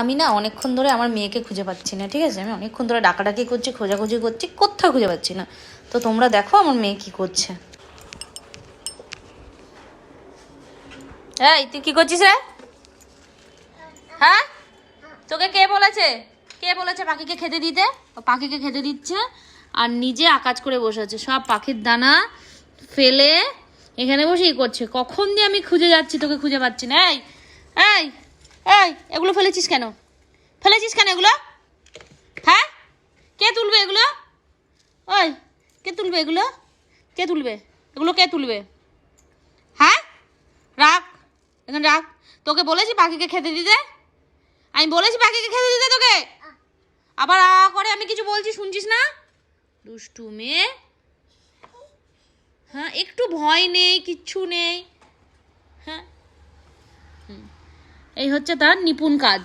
আমি না অনেকক্ষণ ধরে আমার মেয়েকে খুঁজে পাচ্ছি না, ঠিক আছে? আমি অনেকক্ষণ ধরে ডাকাডাকি করছি, খোঁজাখুঁজি করছি, কোথাও খুঁজে পাচ্ছি না। তো তোমরা দেখো আমার মেয়ে কি করছে। এই, তুই কি করছিস রে? হ্যাঁ? তোকে কে বলেছে? কে বলেছে পাখিকে খেতে দিতে? ও পাখিকে খেতে দিচ্ছে আর নিজে আকাজ করে বসে আছে। সব পাখির দানা ফেলে এখানে বসেই করছে। কখন দিয়ে আমি খুঁজে যাচ্ছি, তোকে খুঁজে পাচ্ছি না। এই এই এই, এগুলো ফেলেছিস কেন? ফেলেছিস কেন এগুলো? হ্যাঁ? কে তুলবে এগুলো? ওই, কে তুলবে এগুলো? কে তুলবে? এগুলো কে তুলবে? হ্যাঁ? রাখ, এখানে রাখ। তোকে বলেছি পাখিকে খেতে দিতে। আমি বলেছি পাখিকে খেতে দিতে তোকে। আবার আ করে আমি কিছু বলছি, শুনছিস না? দুষ্টু মেয়ে। হ্যাঁ একটু ভয় নেই, কিচ্ছু নেই। হ্যাঁ? হুম। এই হচ্ছে তার নিপুণ কাজ।